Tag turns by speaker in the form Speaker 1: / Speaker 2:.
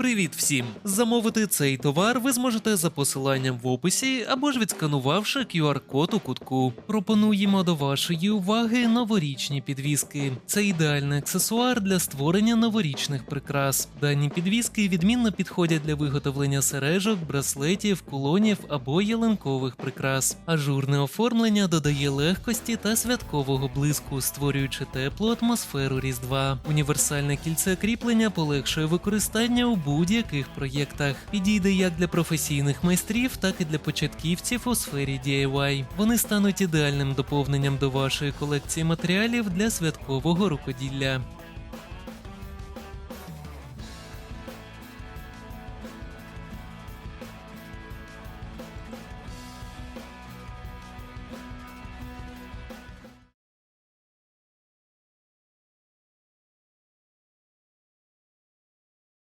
Speaker 1: Привіт всім! Замовити цей товар ви зможете за посиланням в описі або ж відсканувавши QR-код у кутку. Пропонуємо до вашої уваги новорічні підвіски. Це ідеальний аксесуар для створення новорічних прикрас. Дані підвіски відмінно підходять для виготовлення сережок, браслетів, кулонів або ялинкових прикрас. Ажурне оформлення додає легкості та святкового блиску, створюючи теплу атмосферу Різдва. Універсальне кільце кріплення полегшує використання у будь-яких проєктах. Підійде як для професійних майстрів, так і для початківців у сфері DIY. Вони стануть ідеальним доповненням до вашої колекції матеріалів для святкового рукоділля.